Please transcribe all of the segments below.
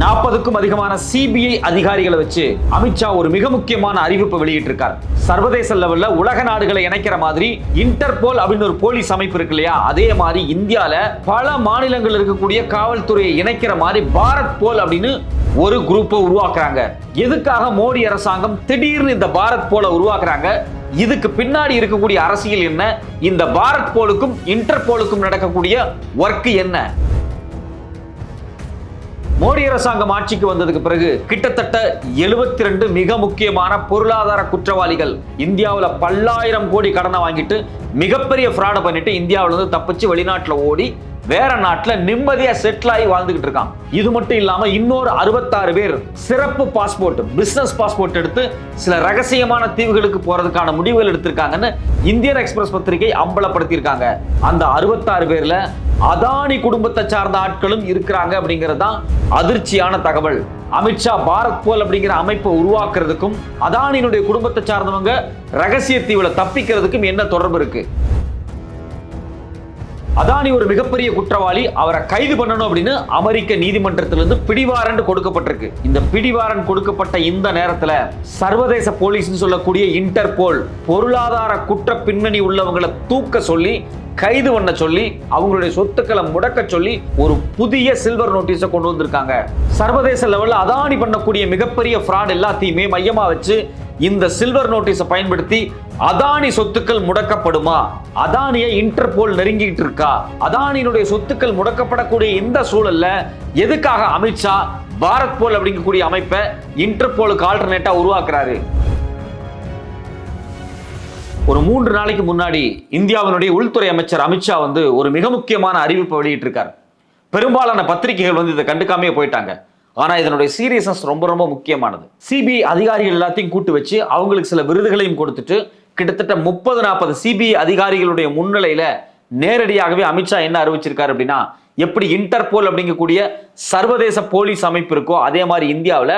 நாற்பதுக்கும் அதிகமான சிபிஐ அதிகாரிகளை வச்சு அமித்ஷா ஒரு மிக முக்கியமான அறிவிப்பை வெளியிட்டிருக்கார். சர்வதேச லெவல்ல உலக நாடுகளை இணைக்கிற மாதிரி இன்டர்போல் அப்படின்னு ஒரு போலீஸ் அமைப்பு இருக்கு இல்லையா? அதே மாதிரி இந்தியால பல மாநிலங்கள் இருக்கக்கூடிய காவல்துறையை இணைக்கிற மாதிரி பாரத் போல் அப்படின்னு ஒரு குரூப்பை உருவாக்குறாங்க. எதுக்காக மோடி அரசாங்கம் திடீர்னு இந்த பாரத் போல உருவாக்குறாங்க? இதுக்கு பின்னாடி இருக்கக்கூடிய அரசியல் என்ன? இந்த பாரத் போலுக்கும் இன்டர்போலுக்கும் நடக்கக்கூடிய ஒர்க் என்ன? மோடி அரசாங்கம் ஆட்சிக்கு வந்ததுக்கு பிறகு கிட்டத்தட்ட 72 ரெண்டு மிக முக்கியமான பொருளாதார குற்றவாளிகள் இந்தியாவில் பல்லாயிரம் கோடி கடனை வாங்கிட்டு மிகப்பெரிய ஃப்ராடை பண்ணிட்டு இந்தியாவிலிருந்து தப்பிச்சு வெளிநாட்டில் ஓடி வேற நாட்டுல நிம்மதியா செட்டில் ஆகி வாழ்ந்துகிட்டு இருக்கான். இது மட்டும் இல்லாம இன்னொரு அறுபத்தாறு பேர் சிறப்பு பாஸ்போர்ட் பிசினஸ் பாஸ்போர்ட் எடுத்து சில ரகசியமான தீவுகளுக்கு போறதுக்கான முடிவுகள் எடுத்திருக்காங்கன்னு இந்தியன் எக்ஸ்பிரஸ் பத்திரிகை அம்பலப்படுத்தியிருக்காங்க. அந்த அறுபத்தாறு பேர்ல அதானி குடும்பத்தை சார்ந்த ஆட்களும் இருக்கிறாங்க அப்படிங்கிறது தான் அதிர்ச்சியான தகவல். அமித்ஷா பாரத் போல் அப்படிங்கிற அமைப்பை உருவாக்குறதுக்கும் அதானியினுடைய குடும்பத்தை சார்ந்தவங்க ரகசிய தீவுல தப்பிக்கிறதுக்கும் என்ன தொடர்பு இருக்கு? அதானி ஒரு மிகப்பெரிய குற்றவாளி அவரை கைது பண்ணணும் அப்படின்னு அமெரிக்க நீதிமன்றத்திலிருந்து பிடிவாரண்ட் கொடுக்கப்பட்டிருக்கு. இந்த பிடிவாரண்ட் கொடுக்கப்பட்ட இந்த நேரத்துல சர்வதேச போலீஸ்னு சொல்லக்கூடிய இன்டர்போல் பொருளாதார குற்ற பின்னணி உள்ளவங்களை தூக்க சொல்லி கைது பண்ண சொல்லி அவங்களுடைய சொத்துக்களை முடக்க சொல்லி ஒரு புதிய சில்வர் நோட்டீஸை கொண்டு வந்திருக்காங்க. சர்வதேச லெவலில் அதானி பண்ணக்கூடிய மிகப்பெரிய ஃப்ராட் எல்லாத்தையுமே மையமாக வச்சு இந்த சில்வர் நோட்டீஸை பயன்படுத்தி அதானி சொத்துக்கள் முடக்கப்படுமா? அதானியை இன்டர்போல் நெருங்கிட்டு இருக்கா? அதானியினுடைய சொத்துக்கள் முடக்கப்படக்கூடிய இந்த சூழல்ல எதுக்காக அமித்ஷா பாரத் போல் அப்படிங்கக்கூடிய அமைப்பை இன்டர்போலுக்கு ஆல்டர்னேட்டா உருவாக்குறாரு? ஒரு மூன்று நாளைக்கு முன்னாடி இந்தியாவினுடைய உள்துறை அமைச்சர் அமித்ஷா வந்து ஒரு மிக முக்கியமான அறிவிப்பை வெளியிட்டிருக்கார். பெரும்பாலான பத்திரிகைகள் வந்து இதை கண்டுக்காமே போயிட்டாங்க. ஆனால் இதனுடைய சீரியஸ்னஸ் ரொம்ப ரொம்ப முக்கியமானது. சிபிஐ அதிகாரிகள் எல்லாத்தையும் கூட்டு வச்சு அவங்களுக்கு சில விருதுகளையும் கொடுத்துட்டு கிட்டத்தட்ட முப்பது நாற்பது சிபிஐ அதிகாரிகளுடைய முன்னிலையில நேரடியாகவே அமித்ஷா என்ன அறிவிச்சிருக்காரு அப்படின்னா எப்படி இன்டர்போல் அப்படிங்கக்கூடிய சர்வதேச போலீஸ் அமைப்பு இருக்கோ அதே மாதிரி இந்தியாவில்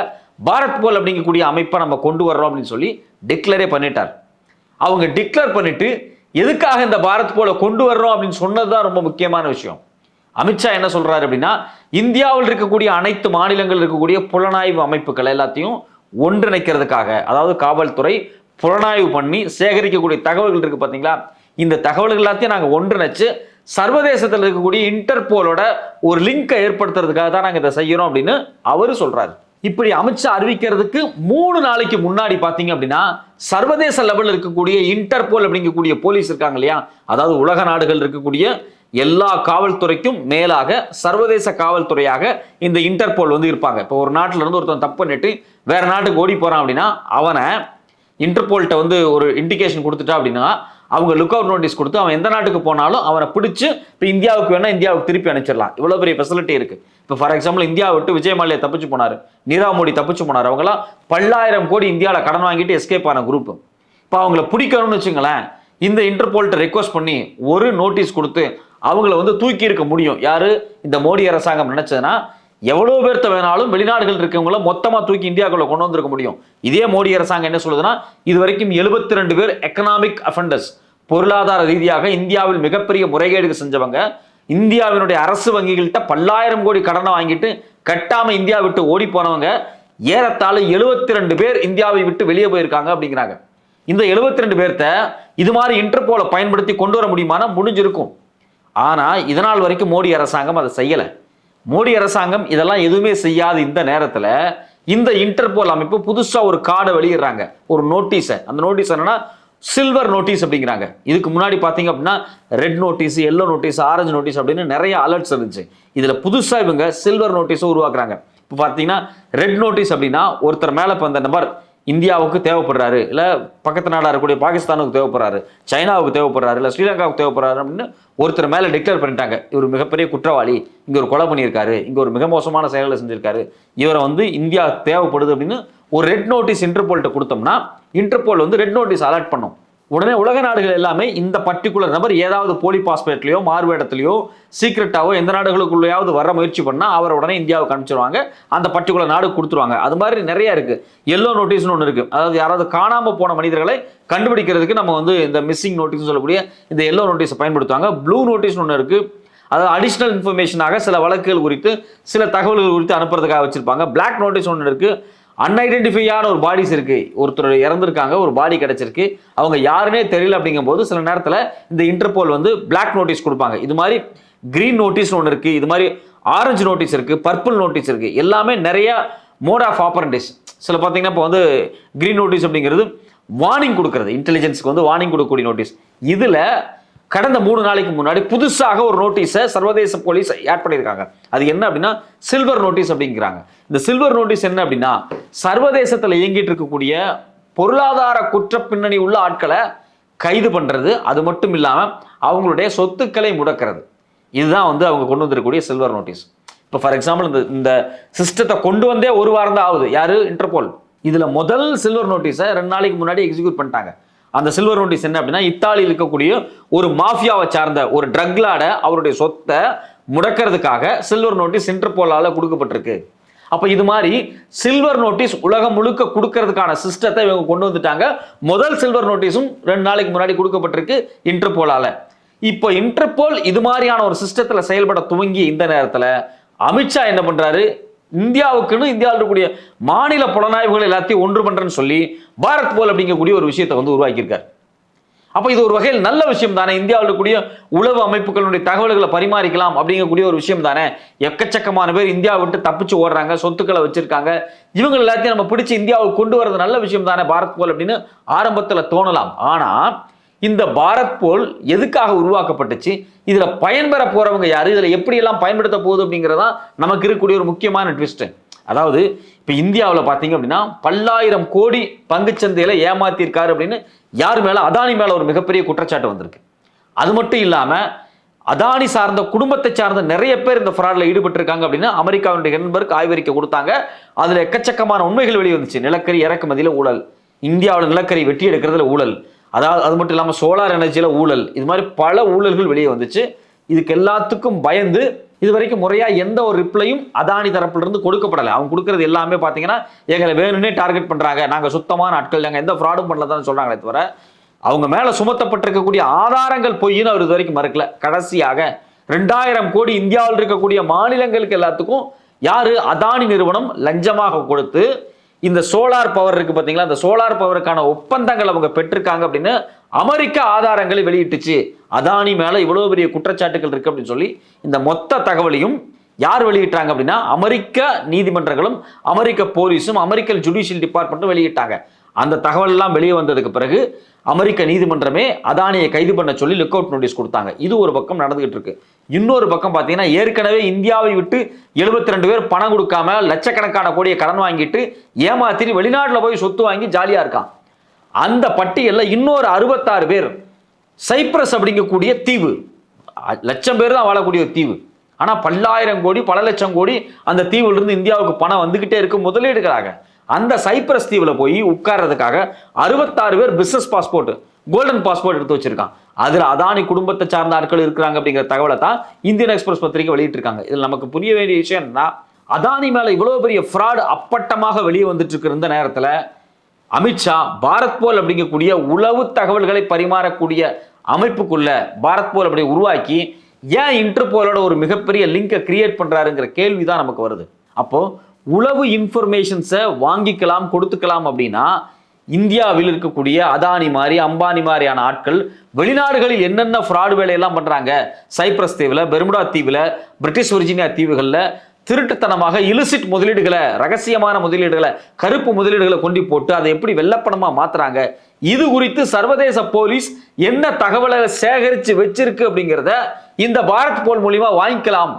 பாரத் போல் அப்படிங்கக்கூடிய அமைப்பை நம்ம கொண்டு வர்றோம் அப்படின்னு சொல்லி டிக்ளரே பண்ணிட்டார். அவங்க டிக்ளேர் பண்ணிட்டு எதுக்காக இந்த பாரத் போல கொண்டு வர்றோம் அப்படின்னு சொன்னது தான் ரொம்ப முக்கியமான விஷயம். அமித்ஷா என்ன சொல்றாரு அப்படின்னா இந்தியாவில் இருக்கக்கூடிய அனைத்து மாநிலங்கள் இருக்கக்கூடிய புலனாய்வு அமைப்புகள் எல்லாத்தையும் ஒன்றிணைக்கிறதுக்காக அதாவது காவல்துறை புலனாய்வு பண்ணி சேகரிக்கக்கூடிய தகவல்கள் இருக்கு பார்த்தீங்களா இந்த தகவல்கள் எல்லாத்தையும் நாங்கள் ஒன்றிணைச்சு சர்வதேசத்தில் இருக்கக்கூடிய இன்டர்போலோட ஒரு லிங்கை ஏற்படுத்துறதுக்காக தான் நாங்கள் இதை செய்யறோம் அப்படின்னு அவரு சொல்றாரு. இப்படி அமித்ஷா அறிவிக்கிறதுக்கு மூணு நாளைக்கு முன்னாடி பார்த்தீங்க அப்படின்னா சர்வதேச லெவலில் இருக்கக்கூடிய இன்டர்போல் அப்படிங்கக்கூடிய போலீஸ் இருக்காங்க இல்லையா? அதாவது உலக நாடுகள் இருக்கக்கூடிய எல்லா காவல்துறைக்கும் மேலாக சர்வதேச காவல்துறையாக இந்த இன்டர்போல் வந்து இருப்பாங்க. இப்போ ஒரு நாட்டில் இருந்து ஒருத்தன் தப்பு பண்ணிட்டு வேற நாட்டுக்கு ஓடி போறான் அப்படின்னா அவனை இன்டர்போல்கிட்ட வந்து ஒரு இண்டிகேஷன் கொடுத்துட்டா அப்படின்னா அவங்க லுக் அவுட் நோட்டீஸ் கொடுத்து அவன் எந்த நாட்டுக்கு போனாலும் அவனை பிடிச்சு இப்போ இந்தியாவுக்கு வேணா இந்தியாவுக்கு திருப்பி அனுப்பிச்சிடலாம். இவ்வளோ பெரிய ஃபெசிலிட்டி இருக்கு. இப்போ ஃபார் எக்ஸாம்பிள் இந்தியா விட்டு விஜய் மாலியா தப்பிச்சு போனார் நீரவ் மோடி தப்பிச்சு போனார் அவங்களாம் பல்லாயிரம் கோடி இந்தியாவில் கடன் வாங்கிட்டு எஸ்கேப் ஆன குரூப் இப்போ அவங்கள பிடிக்கணும்னு வச்சுங்களேன் இந்த இன்டர்போல்கிட்ட ரெக்வஸ்ட் பண்ணி ஒரு நோட்டீஸ் கொடுத்து அவங்கள வந்து தூக்கி இருக்க முடியும். யாரு? இந்த மோடி அரசாங்கம் நினைச்சதுன்னா எவ்வளோ பேர்த்த வேணாலும் வெளிநாடுகள் இருக்கவங்கள மொத்தமாக தூக்கி இந்தியாவுக்குள்ள கொண்டு வந்திருக்க முடியும். இதே மோடி அரசாங்கம் என்ன சொல்லுதுன்னா இது வரைக்கும் எழுபத்தி ரெண்டு பேர் எக்கனாமிக் அஃபண்டர்ஸ் பொருளாதார ரீதியாக இந்தியாவில் மிகப்பெரிய முறைகேடுகள் செஞ்சவங்க இந்தியாவினுடைய அரசு வங்கிகள்கிட்ட பல்லாயிரம் கோடி கடனை வாங்கிட்டு கட்டாம இந்தியா விட்டு ஓடி போனவங்க ஏறத்தாழ எழுபத்தி ரெண்டு பேர் இந்தியாவை விட்டு வெளியே போயிருக்காங்க அப்படிங்கிறாங்க. இந்த 72 ரெண்டு பேர்த்த இது மாதிரி இன்டர்போலை பயன்படுத்தி கொண்டு வர முடியுமானா முடிஞ்சிருக்கும். ஆனால் இதனால் வரைக்கும் மோடி அரசாங்கம் அதை செய்யலை. மோடி அரசாங்கம் இதெல்லாம் எதுவுமே செய்யாத இந்த நேரத்தில் இந்த இன்டர்போல் அமைப்பு புதுசாக ஒரு கார்டை வெளியிடுறாங்க. ஒரு நோட்டீஸை. அந்த நோட்டீஸ் என்னன்னா சில்வர் நோட்டீஸ் அப்படிங்கிறாங்க. இதுக்கு முன்னாடி பார்த்தீங்க அப்படின்னா red notice yellow notice orange notice அப்படின்னு நிறைய அலர்ட்ஸ் இருந்துச்சு. இதில் புதுசாக இவங்க சில்வர் நோட்டீஸை உருவாக்குறாங்க. இப்போ பார்த்தீங்கன்னா ரெட் நோட்டீஸ் அப்படின்னா ஒருத்தர் மேலே இப்போ அந்த நபர் இந்தியாவுக்கு தேவைப்படுறாரு இல்லை பக்கத்து நாடாக இருக்கக்கூடிய பாகிஸ்தானுக்கு தேவைப்படுறாரு சைனாவுக்கு தேவைப்படுறாரு இல்லை ஸ்ரீலங்காவுக்கு தேவைப்படுறாரு அப்படின்னு ஒருத்தர் மேலே டிக்ளேர் பண்ணிட்டாங்க. இவர் மிகப்பெரிய குற்றவாளி இங்கே ஒரு கொலை பண்ணியிருக்காரு இங்கே ஒரு மிக மோசமான செயல்களை செஞ்சிருக்காரு. இவரை வந்து இந்தியா தேவைப்படுது அப்படின்னு ஒரு ரெட் நோட்டீஸ் இன்டர்போல்கிட்ட கொடுத்தோம்னா இன்டர்போல் வந்து ரெட் நோட்டீஸ் அலர்ட் பண்ணும். உடனே உலக நாடுகள் எல்லாமே இந்த பர்டிகுலர் நபர் ஏதாவது போலி பாஸ்போர்ட்லையோ மாறுவேடத்திலையோ சீக்கிரட்டாவோ எந்த நாடுகளுக்குள்ளேயாவது வர முயற்சி பண்ணால் அவரை உடனே இந்தியாவுக்கு அனுப்பிச்சிருவாங்க. அந்த பர்டிகுலர் நாடு கொடுத்துருவாங்க. அது மாதிரி நிறைய இருக்கு. எல்லோ நோட்டீஸ்னு ஒன்று இருக்கு. அதாவது யாராவது காணாமல் போன மனிதர்களை கண்டுபிடிக்கிறதுக்கு நம்ம வந்து இந்த மிஸ்ஸிங் நோட்டீஸ் சொல்லக்கூடிய இந்த எல்லோ நோட்டீஸை பயன்படுத்துவாங்க. ப்ளூ நோட்டீஸ்னு ஒன்று இருக்கு. அதாவது அடிஷ்னல் இன்ஃபர்மேஷனாக சில வழக்குகள் குறித்து சில தகவல்கள் குறித்து அனுப்புறதுக்காக வச்சிருப்பாங்க. பிளாக் நோட்டீஸ் ஒன்று இருக்குது அன்ஐடென்டிஃபையான ஒரு பாடிஸ் இருக்கு. ஒருத்தர் இறந்துருக்காங்க ஒரு பாடி கிடைச்சிருக்கு. அவங்க யாருன்னே தெரியல அப்படிங்கும்போது சில நேரத்தில் இந்த இன்டர்போல் வந்து பிளாக் நோட்டீஸ் கொடுப்பாங்க. இது மாதிரி கிரீன் நோட்டீஸ் ஒன்று இருக்கு இது மாதிரி ஆரஞ்சு நோட்டீஸ் இருக்கு பர்பிள் நோட்டீஸ் இருக்கு. எல்லாமே நிறைய மோட் ஆஃப் ஆப்பரண்டிஸ் சில பார்த்தீங்கன்னா இப்போ வந்து கிரீன் நோட்டீஸ் அப்படிங்கிறது வார்னிங் கொடுக்கறது. இன்டெலிஜென்ஸ்க்கு வந்து வார்னிங் கொடுக்கக்கூடிய நோட்டீஸ் இதில் கடந்த மூணு நாளைக்கு முன்னாடி புதுசாக ஒரு நோட்டீஸை சர்வதேச போலீஸ் ஆட் பண்ணியிருக்காங்க. அது என்ன அப்படின்னா சில்வர் நோட்டீஸ் அப்படிங்கிறாங்க. இந்த சில்வர் நோட்டீஸ் என்ன அப்படின்னா சர்வதேசத்தில் இயங்கிட்டு இருக்கக்கூடிய பொருளாதார குற்ற பின்னணி உள்ள ஆட்களை கைது பண்ணுறது அது மட்டும் இல்லாமல் அவங்களுடைய சொத்துக்களை முடக்கிறது. இதுதான் வந்து அவங்க கொண்டு வந்திருக்கக்கூடிய சில்வர் நோட்டீஸ். இப்போ ஃபார் எக்ஸாம்பிள் இந்த இந்த சிஸ்டத்தை கொண்டு வந்தே ஒரு வாரம் தான் ஆகுது. யாரு? இன்டர்போல் இதில் முதல் சில்வர் நோட்டீஸை ரெண்டு நாளைக்கு முன்னாடி எக்ஸிக்யூட் பண்ணிட்டாங்க. அந்த சில்வர் நோட்டீஸ் என்ன அப்படின்னா இத்தாலியில் இருக்கக்கூடிய ஒரு மாஃபியாவை சார்ந்த ஒரு ட்ரக்லாட அவருடைய சொத்தை முடக்கிறதுக்காக சில்வர் நோட்டீஸ் இன்டர்போலால் கொடுக்கப்பட்டிருக்கு. அப்போ இது மாதிரி சில்வர் நோட்டீஸ் உலகம் முழுக்க கொடுக்கறதுக்கான சிஸ்டத்தை இவங்க கொண்டு வந்துட்டாங்க. முதல் சில்வர் நோட்டீஸும் ரெண்டு நாளைக்கு முன்னாடி கொடுக்கப்பட்டிருக்கு இன்டர்போலால. இப்போ இன்டர்போல் இது மாதிரியான ஒரு சிஸ்டத்தில் செயல்பட துவங்கி இந்த நேரத்தில் அமித்ஷா என்ன பண்றாரு? இந்தியாவுக்குன்னு இந்தியாவில் இருக்கக்கூடிய மாநில புலனாய்வுகள் எல்லாத்தையும் ஒன்று பண்ணுறேன்னு சொல்லி பாரத் போல் அப்படிங்கக்கூடிய ஒரு விஷயத்தை வந்து உருவாக்கியிருக்காரு. அப்போ இது ஒரு வகையில் நல்ல விஷயம் தானே? இந்தியாவில் இருக்கக்கூடிய உளவு அமைப்புகளுடைய தகவல்களை பரிமாறிக்கலாம் அப்படிங்கக்கூடிய ஒரு விஷயம் தானே? எக்கச்சக்கமான பேர் இந்தியாவை விட்டு தப்பிச்சு ஓடுறாங்க சொத்துக்களை வச்சிருக்காங்க. இவங்க எல்லாத்தையும் நம்ம பிடிச்சி இந்தியாவுக்கு கொண்டு வரது நல்ல விஷயம் தானே பாரத் போல் அப்படின்னு ஆரம்பத்தில் தோணலாம். ஆனால் இந்த பாரத் போல் எதுக்காக உருவாக்கப்பட்டுச்சு? இதில் பயன்பெற போகிறவங்க யார்? இதில் எப்படியெல்லாம் பயன்படுத்த போகுது அப்படிங்கிறதான் நமக்கு இருக்கக்கூடிய ஒரு முக்கியமான ட்விஸ்ட் அதாவது இப்போ இந்தியாவில் பார்த்தீங்க அப்படின்னா பல்லாயிரம் கோடி பங்குச்சந்தையில் ஏமாத்தியிருக்காரு அப்படின்னு யார் மேலே? அதானி மேலே ஒரு மிகப்பெரிய குற்றச்சாட்டு வந்திருக்கு. அது மட்டும் இல்லாமல் அதானி சார்ந்த குடும்பத்தை சார்ந்த நிறைய பேர் இந்த ஃப்ராடில் ஈடுபட்டிருக்காங்க அப்படின்னு அமெரிக்காவுடைய ஹென்பர்க் ஆய்வறிக்கை கொடுத்தாங்க. அதில் எக்கச்சக்கமான உண்மைகள் வெளியே வந்துச்சு நிலக்கரி இறக்குமதியில் ஊழல். இந்தியாவில் நிலக்கரி வெட்டி எடுக்கிறதுல ஊழல். அதாவது அது மட்டும் இல்லாமல் சோலார் எனர்ஜியில் ஊழல். இது மாதிரி பல ஊழல்கள் வெளியே வந்துச்சு. இதுக்கு எல்லாத்துக்கும் பயந்து இது வரைக்கும் முறையாக எந்த ஒரு ரிப்ளையும் அதானி தரப்புல இருந்து கொடுக்கப்படலை. அவங்க கொடுக்கறது எல்லாமே பார்த்தீங்கன்னா எங்களை வேணும்னே டார்கெட் பண்ணுறாங்க நாங்கள் சுத்தமான ஆட்கள். நாங்கள் எந்த ஃப்ராடும் பண்ணலதான் சொல்கிறாங்களே தவிர அவங்க மேலே சுமத்தப்பட்டிருக்கக்கூடிய ஆதாரங்கள் பொய்ன்னு அவர் இது வரைக்கும் மறுக்கல. கடைசியாக ரெண்டாயிரம் கோடி இந்தியாவில் இருக்கக்கூடிய மாநிலங்களுக்கு எல்லாத்துக்கும் யாரு அதானி நிறுவனம் லஞ்சமாக கொடுத்து இந்த சோலார் பவர் இருக்கு பார்த்தீங்களா இந்த சோலார் பவருக்கான ஒப்பந்தங்கள் அவங்க பெற்றிருக்காங்க அப்படின்னு அமெரிக்க ஆதாரங்களை வெளியிட்டுச்சு. அதானி மேலே இவ்வளோ பெரிய குற்றச்சாட்டுகள் இருக்கு அப்படின்னு சொல்லி இந்த மொத்த தகவலையும் யார் வெளியிட்டாங்க அப்படின்னா அமெரிக்க நீதிமன்றங்களும் அமெரிக்க போலீஸும் அமெரிக்க ஜுடிஷியல் டிபார்ட்மெண்ட்டும் வெளியிட்டாங்க. அந்த தகவல் எல்லாம் வெளியே வந்ததுக்கு பிறகு அமெரிக்க நீதிமன்றமே அதானியை கைது பண்ண சொல்லி லுக் அவுட் நோட்டீஸ் கொடுத்தாங்க. இது ஒரு பக்கம் நடந்துகிட்டு இருக்கு. இன்னொரு பக்கம் பார்த்தீங்கன்னா ஏற்கனவே இந்தியாவை விட்டு எழுபத்தி ரெண்டு பேர் பணம் கொடுக்காம லட்சக்கணக்கான கோடியை கடன் வாங்கிட்டு ஏமாத்திரி வெளிநாட்டில் போய் சொத்து வாங்கி ஜாலியாக இருக்கான். அந்த பட்டியலில் இன்னொரு அறுபத்தாறு பேர் சைப்ரஸ் அப்படிங்கக்கூடிய தீவு. லட்சம் பேர் தான் வாழக்கூடிய ஒரு தீவு. ஆனால் பல்லாயிரம் கோடி பல லட்சம் கோடி அந்த தீவுலிருந்து இந்தியாவுக்கு பணம் வந்துக்கிட்டே இருக்கு. முதலீடுகளாக. அந்த சைப்ரஸ் தீவில் போய் உட்கார்றதுக்காக அறுபத்தாறு பேர் பிசினஸ் பாஸ்போர்ட் கோல்டன் பாஸ்போர்ட் எடுத்து வச்சிருக்கான். அதில் அதானி குடும்பத்தை சார்ந்த ஆட்கள் இருக்கிறாங்க அப்படிங்கிற தகவலை தான் இந்தியன் எக்ஸ்பிரஸ் பத்திரிகை வெளியிட்டிருக்காங்க. இதில் நமக்கு புரிய வேண்டிய விஷயம் என்னன்னா அதானி மேலே இவ்வளோ பெரிய ஃப்ராட் அப்பட்டமாக வெளியே வந்துட்டு இருக்கிற இந்த நேரத்தில் அமித்ஷா பாரத் போல் அப்படிங்கக்கூடிய உளவு தகவல்களை பரிமாறக்கூடிய அமைப்புக்குள்ள பாரத் போல் அப்படி உருவாக்கி ஏன் இன்டர்போலோட ஒரு மிகப்பெரிய லிங்கை கிரியேட் பண்ணுறாருங்கிற கேள்வி தான் நமக்கு வருது. அப்போது உளவு இன்ஃபர்மேஷன்ஸை வாங்கிக்கலாம் கொடுத்துக்கலாம் அப்படின்னா இந்தியாவில் இருக்கக்கூடிய அதானி மாதிரி அம்பானி மாதிரியான ஆட்கள் வெளிநாடுகளில் என்னென்ன ஃப்ராடு வேலையெல்லாம் பண்ணுறாங்க சைப்ரஸ் தீவில் பெர்முடா தீவில் பிரிட்டிஷ் ஒரிஜினியா தீவுகளில் திருட்டுத்தனமாக இலிசிட் முதலீடுகளை ரகசியமான முதலீடுகளை கருப்பு முதலீடுகளை கொண்டு போட்டு அதை எப்படி வெள்ளப்பணமாக மாற்றுறாங்க இது குறித்து சர்வதேச போலீஸ் என்ன தகவலை சேகரித்து வச்சிருக்கு அப்படிங்கிறத இந்த பாரத் போல் மூலியமாக வாங்கிக்கலாம்.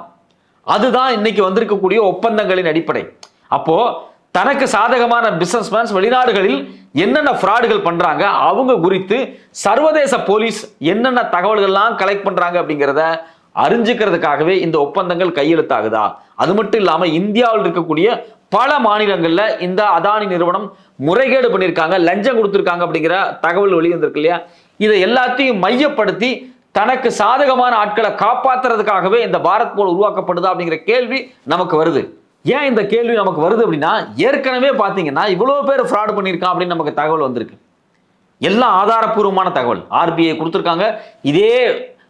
அதுதான் இன்னைக்கு வந்திருக்கக்கூடிய ஒப்பந்தங்களின் அடிப்படை. அப்போ தனக்கு சாதகமான பிசினஸ்மேன்ஸ் வெளிநாடுகளில் என்னென்ன ஃப்ராடுகள் பண்றாங்க அவங்க குறித்து சர்வதேச போலீஸ் என்னென்ன தகவல்கள்லாம் கலெக்ட் பண்றாங்க அப்படிங்கிறத அறிஞ்சுக்கிறதுக்காகவே இந்த ஒப்பந்தங்கள் கையெழுத்தாகுதா? அது மட்டும் இல்லாம இந்தியாவில் இருக்கக்கூடிய பல மாநிலங்கள்ல இந்த அதானி நிறுவனம் முறைகேடு பண்ணியிருக்காங்க லஞ்சம் கொடுத்துருக்காங்க அப்படிங்கிற தகவல் வெளிவந்திருக்கு இல்லையா? இதை எல்லாத்தையும் மையப்படுத்தி தனக்கு சாதகமான ஆட்களை காப்பாத்துறதுக்காகவே இந்த பாரத் போல் உருவாக்கப்படுதா அப்படிங்கிற கேள்வி நமக்கு வருது. ஏன் இந்த கேள்வி நமக்கு வருது அப்படின்னா ஏற்கனவே பார்த்தீங்கன்னா இவ்வளோ பேர் ஃப்ராட் பண்ணியிருக்கான் அப்படின்னு நமக்கு தகவல் வந்திருக்கு. எல்லாம் ஆதாரப்பூர்வமான தகவல். ஆர்பிஐ கொடுத்துருக்காங்க. இதே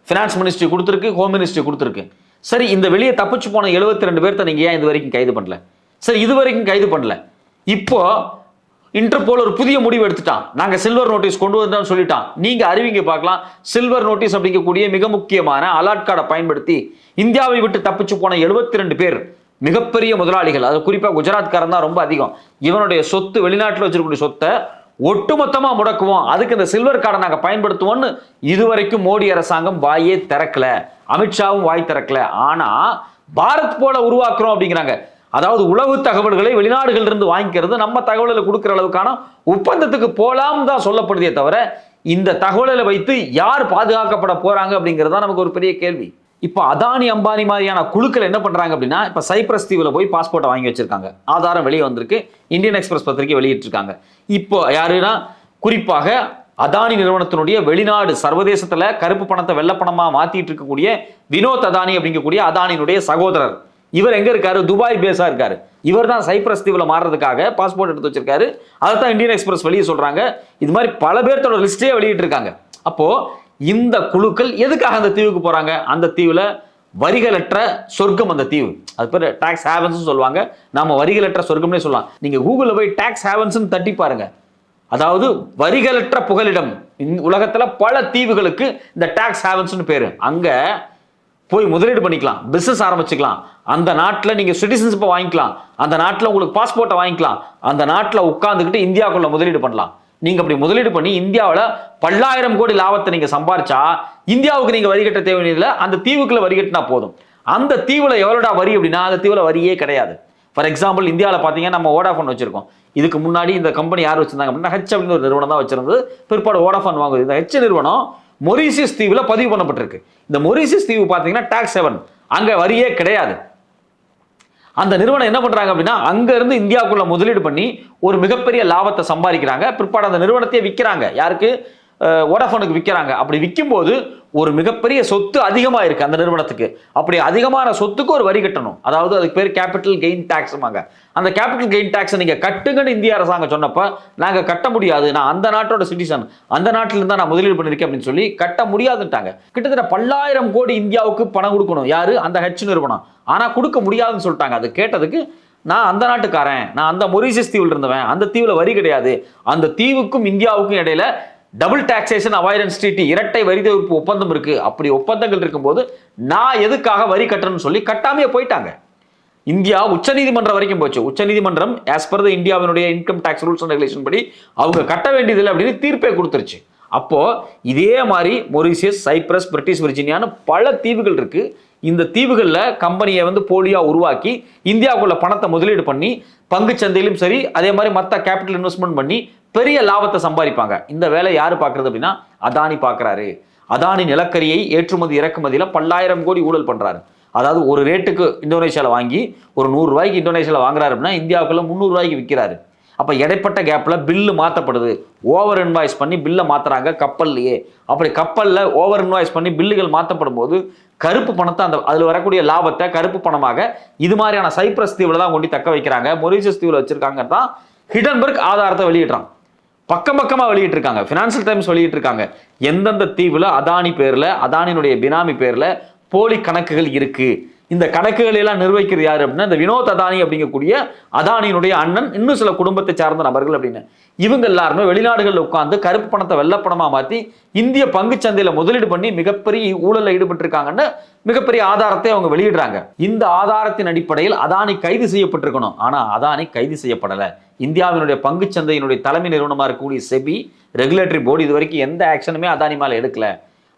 ஃபினான்ஸ் மினிஸ்ட்ரி கொடுத்துருக்கு ஹோம் மினிஸ்ட்ரி கொடுத்துருக்கு. சரி இந்த வெளியே தப்பிச்சு போன 72 ரெண்டு பேர்த்த நீங்கள் ஏன் இது வரைக்கும் கைது பண்ணல? சரி இது வரைக்கும் கைது பண்ணல. இப்போ இன்டர்போல் ஒரு புதிய முடிவு எடுத்துட்டான். நாங்க சில்வர் நோட்டீஸ் கொண்டு வந்தோம்னு சொல்லிட்டான். நீங்க அறிவிங்க பார்க்கலாம். சில்வர் நோட்டீஸ் அப்படிங்கக்கூடிய மிக முக்கியமான அலாட் கார்டை பயன்படுத்தி இந்தியாவை விட்டு தப்பிச்சு போன 72 ரெண்டு பேர் மிகப்பெரிய முதலாளிகள். அது குறிப்பா குஜராத்காரன் தான் ரொம்ப அதிகம். இவனுடைய சொத்து வெளிநாட்டில் வச்சிருக்கக்கூடிய சொத்தை ஒட்டுமொத்தமா முடக்குவோம். அதுக்கு இந்த சில்வர் கார்டை நாங்கள் பயன்படுத்துவோம்னு இதுவரைக்கும் மோடி அரசாங்கம் வாயே திறக்கல. அமித்ஷாவும் வாய் திறக்கல. ஆனா பாரத் போல உருவாக்குறோம் அப்படிங்கிறாங்க. அதாவது உளவு தகவல்களை வெளிநாடுகளிலிருந்து வாங்கிக்கிறது நம்ம தகவல்களை கொடுக்குற அளவுக்கான ஒப்பந்தத்துக்கு போலாம் தான் சொல்லப்படுதே தவிர இந்த தகவலை வைத்து யார் பாதுகாக்கப்பட போறாங்க அப்படிங்கிறது தான் நமக்கு ஒரு பெரிய கேள்வி. இப்போ அதானி அம்பானி மாதிரியான குழுக்கள் என்ன பண்ணுறாங்க அப்படின்னா இப்போ சைப்ரஸ் தீவில் போய் பாஸ்போர்ட்டை வாங்கி வச்சிருக்காங்க. ஆதாரம் வெளியே வந்திருக்கு. இந்தியன் எக்ஸ்பிரஸ் பத்திரிகை வெளியிட்டிருக்காங்க. இப்போ யாருன்னா குறிப்பாக அதானி நிறுவனத்தினுடைய வெளிநாடு சர்வதேசத்தில் கருப்பு பணத்தை வெள்ளப்பணமாக மாற்றிட்டு இருக்கக்கூடிய வினோத் அதானி அப்படிங்கக்கூடிய அதானியினுடைய சகோதரர். இவர் எங்க இருக்காரு? துபாய் பேஸா இருக்காரு. இவர் தான் சைப்ரஸ் தீவில் மாறுறதுக்காக பாஸ்போர்ட் எடுத்து வச்சிருக்காரு. அதை தான் இந்தியன் எக்ஸ்பிரஸ் வெளியே சொல்றாங்க. இது மாதிரி பல பேர்த்தோட லிஸ்டே வெளியிட்டு இருக்காங்க. அப்போ இந்த குழுக்கள் எதுக்காக அந்த தீவுக்கு போறாங்க? அந்த தீவுல வரிகளற்ற சொர்க்கம் அந்த தீவு. அது பேர் டாக்ஸ் ஹேவன்ஸ் சொல்லுவாங்க. நாம வரிகளற்ற சொர்க்கம்னே சொல்லலாம். நீங்க கூகுளில் போய் டாக்ஸ் ஹேவன்ஸ்னு தட்டி பாருங்க. அதாவது வரிகளற்ற புகலிடம். இந்த உலகத்துல பல தீவுகளுக்கு இந்த டாக்ஸ் ஹேவன்ஸ்னு பேரு. அங்க போய் முதலீடு பண்ணிக்கலாம் பிஸ்னஸ் ஆரம்பிச்சுக்கலாம். அந்த நாட்டில் நீங்கள் சிட்டிசன்ஷிப்பை வாங்கிக்கலாம். அந்த நாட்டில் உங்களுக்கு பாஸ்போர்ட்டை வாங்கிக்கலாம். அந்த நாட்டில் உட்காந்துக்கிட்டு இந்தியாவுக்குள்ள முதலீடு பண்ணலாம். நீங்கள் அப்படி முதலீடு பண்ணி இந்தியாவில் பல்லாயிரம் கோடி லாபத்தை நீங்கள் சம்பாரிச்சா இந்தியாவுக்கு நீங்கள் வரி கட்ட தேவையில்லை அந்த தீவுக்குள்ள வரி கட்டினா போதும். அந்த தீவில் எவ்வளோடா வரி அப்படின்னா அந்த தீவில் வரியே கிடையாது. ஃபார் எக்ஸாம்பிள் இந்தியாவில் பார்த்தீங்கன்னா நம்ம ஓடாஃபோன் வச்சிருக்கோம். இதுக்கு முன்னாடி இந்த கம்பெனி யார் வச்சிருந்தாங்க அப்படின்னா ஹெச் அப்படின்னு ஒரு நிறுவனம் தான் வச்சிருந்தது. பிற்பாடு ஓடாஃபோன் வாங்குது. இந்த ஹெச் நிறுவனம் மொரிசியஸ் தீவில் பதிவு பண்ணப்பட்டிருக்கு. இந்த மொரிசியஸ் தீவு பார்த்தீங்கன்னா டாக்ஸ் செவன். அங்க வரியே கிடையாது. அந்த நிறுவனம் என்ன பண்றாங்க அப்படின்னா அங்கேருந்து இந்தியாவுக்குள்ள முதலீடு பண்ணி ஒரு மிகப்பெரிய லாபத்தை சம்பாதிக்கிறாங்க. பிற்பாடு அந்த நிறுவனத்தையே விற்கிறாங்க யாருக்கு? ஓடாஃபோனுக்கு விற்கிறாங்க அப்படி விற்கும்போது ஒரு மிகப்பெரிய சொத்து அதிகமாக இருக்குது அந்த நிறுவனத்துக்கு. அப்படி அதிகமான சொத்துக்கு ஒரு வரி கட்டணும். அதாவது அதுக்கு பேர் கேபிட்டல் கெயின் டேக்ஸுமாங்க அந்த கேபிட்டல் கெயின் டேக்ஸை நீங்கள் கட்டுங்கன்னு இந்திய அரசாங்கம் சொன்னப்போ நாங்கள் கட்ட முடியாது. நான் அந்த நாட்டோட சிட்டிசன் அந்த நாட்டிலிருந்து நான் முதலீடு பண்ணிருக்கேன் அப்படின்னு சொல்லி கட்ட முடியாதுன்ட்டாங்க. கிட்டத்தட்ட பல்லாயிரம் கோடி இந்தியாவுக்கு பணம் கொடுக்கணும். யார்? அந்த ஹெச் நிறுவனம். ஆனால் கொடுக்க முடியாதுன்னு சொல்லிட்டாங்க. அது கேட்டதுக்கு நான் அந்த நாட்டுக்காரன். நான் அந்த மொரீசியஸ் தீவில் இருந்தவன். அந்த தீவில் வரி கிடையாது. அந்த தீவுக்கும் இந்தியாவுக்கும் இடையில டபுள் டாக்ஸேஷன் அவாய்டன்ஸ் ட்ரீட்டி இரட்டை வரி தவிர்ப்பு ஒப்பந்தம் இருக்கு. அப்படி ஒப்பந்தங்கள் இருக்கும்போது நான் எதுக்காக வரி கட்டணும்னு சொல்லி கட்டாமையே போயிட்டாங்க. இந்தியா உச்சநீதிமன்றம் வரைக்கும் போச்சு. உச்சநீதிமன்றம் ஆஸ் பர் த இந்தியாவினுடைய income tax rules and regulation படி அவங்க கட்ட வேண்டியதில்லை அப்படின்னு தீர்ப்பே கொடுத்துருச்சு. அப்போ இதே மாதிரி மொரிசியஸ் சைப்ரஸ் பிரிட்டிஷ் விர்ஜினியான்னு பல தீவுகள் இருக்கு. இந்த தீவுகளில் கம்பெனியை வந்து போலியா உருவாக்கி இந்தியாவுக்குள்ள பணத்தை முதலீடு பண்ணி பங்கு சந்தையிலும் சரி அதே மாதிரி மற்ற கேபிட்டல் இன்வெஸ்ட்மெண்ட் பண்ணி பெரிய லாபத்தை சம்பாதிப்பாங்க. இந்த வேலை யார் பார்க்கறது அப்படின்னா அதானி பார்க்கறாரு. அதானி நிலக்கரியை ஏற்றுமதி இறக்குமதியில் பல்லாயிரம் கோடி ஊழல் பண்ணுறாரு அதாவது ஒரு ரேட்டுக்கு இந்தோனேஷியாவில் வாங்கி ஒரு நூறு ரூபாய்க்கு இந்தோனேஷியாவில் வாங்குறாரு அப்படின்னா இந்தியாவுக்குள்ள முந்நூறுரூவாய்க்கு விற்கிறாரு. அப்போ இடைப்பட்ட கேப்பில் பில்லு மாற்றப்படுது ஓவர் இன்வாய்ஸ் பண்ணி பில்லை மாற்றுறாங்க கப்பல்லையே. அப்படி கப்பலில் ஓவர் இன்வாய்ஸ் பண்ணி பில்லுகள் மாற்றப்படும் போது கருப்பு பணத்தை அந்த அதில் வரக்கூடிய லாபத்தை கருப்பு பணமாக இது மாதிரியான சைப்ரஸ் தீவில் தான் கொண்டு தக்க வைக்கிறாங்க. மொரிஷியஸ் தீவில் வச்சுருக்காங்க தான் ஹிடன்பர்க் ஆதாரத்தை வெளியிடுறான். பக்கம் பக்கமாக வெளியிட்டிருக்காங்க. ஃபினான்ஷியல் டைம்ஸ் வெளியிட்டிருக்காங்க. எந்தெந்த தீவில் அதானி பேரில் அதானியினுடைய பினாமி பேரில் போலி கணக்குகள் இருக்கு. இந்த கணக்குகள் எல்லாம் நிர்வகிக்கிறது யார் அப்படின்னா இந்த வினோத் அதானி அப்படிங்கக்கூடிய அதானியினுடைய அண்ணன் இன்னும் சில குடும்பத்தை சார்ந்த நபர்கள் அப்படின்னு. இவங்க எல்லாருமே வெளிநாடுகளில் உட்காந்து கருப்பு பணத்தை வெள்ளப்பணமாக மாற்றி இந்திய பங்குச்சந்தையில முதலீடு பண்ணி மிகப்பெரிய ஊழலில் ஈடுபட்டிருக்காங்கன்னு மிகப்பெரிய ஆதாரத்தை அவங்க வெளியிடுறாங்க. இந்த ஆதாரத்தின் அடிப்படையில் அதானி கைது செய்யப்பட்டிருக்கணும். ஆனால் அதானி கைது செய்யப்படலை. இந்தியாவினுடைய பங்குச்சந்தையினுடைய தலைமை நிறுவனமாக இருக்கக்கூடிய செபி ரெகுலேட்டரி போர்டு இது வரைக்கும் எந்த ஆக்ஷனுமே அதானி மேலே எடுக்கல.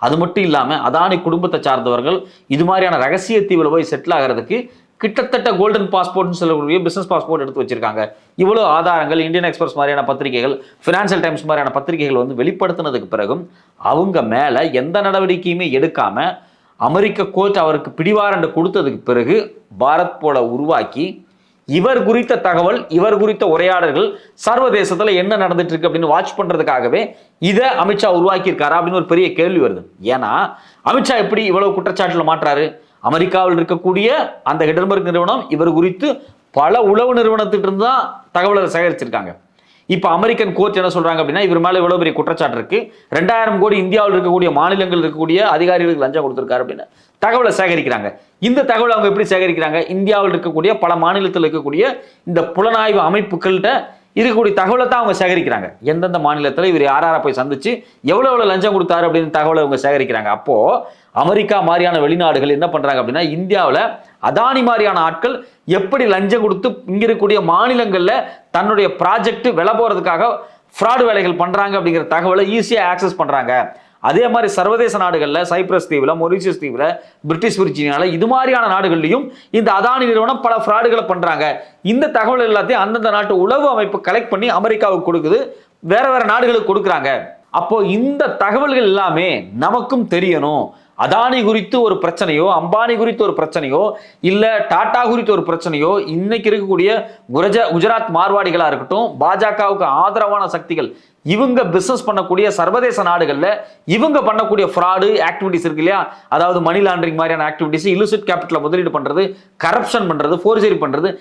அது மட்டும் இல்லாமல் அதானி குடும்பத்தை சார்ந்தவர்கள் இது மாதிரியான ரகசிய தீவில் போய் செட்டில் ஆகிறதுக்கு கிட்டத்தட்ட கோல்டன் பாஸ்போர்ட்னு சொல்லக்கூடிய பிசினஸ் பாஸ்போர்ட் எடுத்து வச்சிருக்காங்க. இவ்வளோ ஆதாரங்கள் இந்தியன் எக்ஸ்பிரஸ் மாதிரியான பத்திரிகைகள் ஃபினான்சியல் டைம்ஸ் மாதிரியான பத்திரிகைகள் வந்து வெளிப்படுத்தினதுக்கு பிறகும் அவங்க மேலே எந்த நடவடிக்கையுமே எடுக்காம அமெரிக்க கோர்ட் அவருக்கு பிடிவாரண்டு கொடுத்ததுக்கு பிறகு பாரத் போல உருவாக்கி இவர் குறித்த தகவல் இவர் குறித்த உரையாடல்கள் சர்வதேசத்தில் என்ன நடந்துட்டு இருக்கு அப்படின்னு வாட்ச் பண்றதுக்காகவே இதை அமித்ஷா உருவாக்கியிருக்காரா அப்படின்னு ஒரு பெரிய கேள்வி வருது. ஏன்னா அமித்ஷா எப்படி இவ்வளவு குற்றச்சாட்டில் மாற்றாரு? அமெரிக்காவில் இருக்கக்கூடிய அந்த ஹிடன்பர்க் நிறுவனம் இவர் குறித்து பல உளவு நிறுவனத்திட்டிருந்து தான் தகவலை சேகரிச்சிருக்காங்க. இப்போ அமெரிக்கன் கோர்ட் என்ன சொல்றாங்க அப்படின்னா இவர் மேல இவ்வளவு பெரிய குற்றச்சாட்டு இருக்கு. ரெண்டாயிரம் கோடி இந்தியாவில் இருக்கக்கூடிய மாநிலங்கள் இருக்கக்கூடிய அதிகாரிகளுக்கு லஞ்சம் கொடுத்துருக்காரு அப்படின்னு. தகவலை சேகரிக்கிறாங்க. இந்த தகவலை அவங்க எப்படி சேகரிக்கிறாங்க? இந்தியாவில் இருக்கக்கூடிய பல மாநிலத்தில் இருக்கக்கூடிய இந்த புலனாய்வு அமைப்புகள்கிட்ட இருக்கக்கூடிய தகவலை தான் அவங்க சேகரிக்கிறாங்க. எந்தெந்த மாநிலத்தில் இவர் யார் யாரை போய் சந்திச்சு எவ்வளோ எவ்வளோ லஞ்சம் கொடுத்தாரு அப்படின்னு தகவலை அவங்க சேகரிக்கிறாங்க. அப்போ அமெரிக்கா மாதிரியான வெளிநாடுகள் என்ன பண்றாங்க அப்படின்னா இந்தியாவில் அதானி மாதிரியான ஆட்கள் எப்படி லஞ்சம் கொடுத்து இங்க இருக்கக்கூடிய மாநிலங்கள்ல தன்னுடைய ப்ராஜெக்ட் விலை போறதுக்காக ஃப்ராடு வேலைகள் பண்றாங்க அப்படிங்கிற தகவலை ஈஸியாக ஆக்சஸ் பண்றாங்க. அதே மாதிரி சர்வதேச நாடுகளில் சைப்ரஸ் தீவில் மொரிஷியஸ் தீவில் பிரிட்டிஷ் விர்ஜினியால இது மாதிரியான நாடுகள்லையும் இந்த அதானி நிறுவனம் பல ஃப்ராடுகளை பண்ணுறாங்க இந்த தகவல் எல்லாத்தையும் அந்தந்த நாட்டு உளவு அமைப்பு கலெக்ட் பண்ணி அமெரிக்காவுக்கு கொடுக்குது. வேற வேற நாடுகளுக்கு கொடுக்குறாங்க. அப்போ இந்த தகவல்கள் எல்லாமே நமக்கும் தெரியணும். அதானி குறித்து ஒரு பிரச்சனையோ அம்பானி குறித்து ஒரு பிரச்சனையோ இல்ல டாடா குறித்து ஒரு பிரச்சனையோ இன்னைக்கு இருக்கக்கூடிய குரஜ குஜராத் மார்வாடிகளா இருக்கட்டும் பாஜகவுக்கு ஆதரவான சக்திகள் இவங்க பிசினஸ் பண்ணக்கூடிய சர்வதேச நாடுகள்ல இவங்க பண்ணக்கூடிய ஃப்ராடு ஆக்டிவிட்டிஸ் இருக்கு இல்லையா? அதாவது மணி லாண்டரிங் மாதிரியான ஆக்டிவிட்டிஸ் இல்லுசிட் கேபிட்டல முதலீடு பண்றது கரப்ஷன் பண்றது ஃபோர்ஜரி பண்றது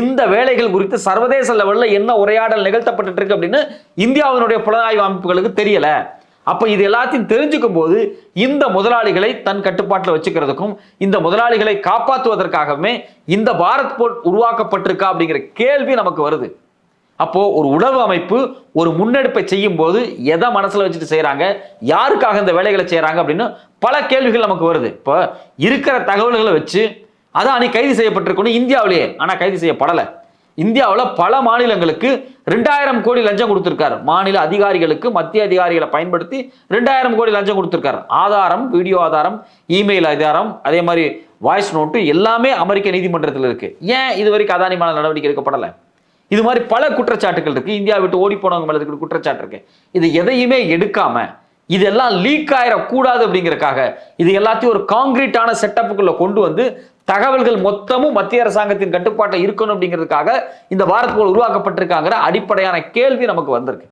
இந்த வேலைகள் குறித்து சர்வதேச லெவல்ல என்ன உரையாடல் நிகழ்த்தப்பட்டு இருக்கு அப்படின்னு இந்தியாவினுடைய புலனாய்வு அமைப்புகளுக்கு தெரியல. அப்போ இது எல்லாத்தையும் தெரிஞ்சுக்கும் போது இந்த முதலாளிகளை தன் கட்டுப்பாட்டில் வச்சுக்கிறதுக்கும் இந்த முதலாளிகளை காப்பாற்றுவதற்காகவே இந்த பாரத் போர்ட் உருவாக்கப்பட்டிருக்கா அப்படிங்கிற கேள்வி நமக்கு வருது. அப்போ ஒரு உணவு அமைப்பு ஒரு முன்னெடுப்பை செய்யும் போது எதை மனசுல வச்சுட்டு செய்யறாங்க யாருக்காக இந்த வேலைகளை செய்யறாங்க அப்படின்னு பல கேள்விகள் நமக்கு வருது. இப்போ இருக்கிற தகவல்களை வச்சு அதான் அன்னைக்கு கைது செய்யப்பட்டிருக்கணும் இந்தியாவிலேயே ஆனால் கைது செய்யப்படலை. இந்தியாவில் பல மாநிலங்களுக்கு ரெண்டாயிரம் கோடி லஞ்சம் கொடுத்துருக்காரு. மாநில அதிகாரிகளுக்கு மத்திய அதிகாரிகளை பயன்படுத்தி ரெண்டாயிரம் கோடி லஞ்சம் கொடுத்துருக்காரு. ஆதாரம் வீடியோ ஆதாரம் இமெயில் ஆதாரம் அதே மாதிரி வாய்ஸ் நோட்டு எல்லாமே அமெரிக்க நீதிமன்றத்தில் இருக்கு. ஏன் இது வரைக்கும் அதானி மேல நடவடிக்கை எடுக்கப்படலை? இது மாதிரி பல குற்றச்சாட்டுகள் இருக்கு. இந்தியா விட்டு ஓடி போனவங்க மேலே இருக்கிற குற்றச்சாட்டு இருக்கு. இது எதையுமே எடுக்காம இதெல்லாம் லீக் ஆயிடக்கூடாது அப்படிங்கிறக்காக இது எல்லாத்தையும் ஒரு காங்கிரீட்டான செட்டப்புக்குள்ளே கொண்டு வந்து தகவல்கள் மொத்தமும் மத்திய அரசாங்கத்தின் கட்டுப்பாட்டில் இருக்கணும் அப்படிங்கிறதுக்காக இந்த பாரத் போல் உருவாக்கப்பட்டிருக்காங்கிற அடிப்படையான கேள்வி நமக்கு வந்திருக்கு.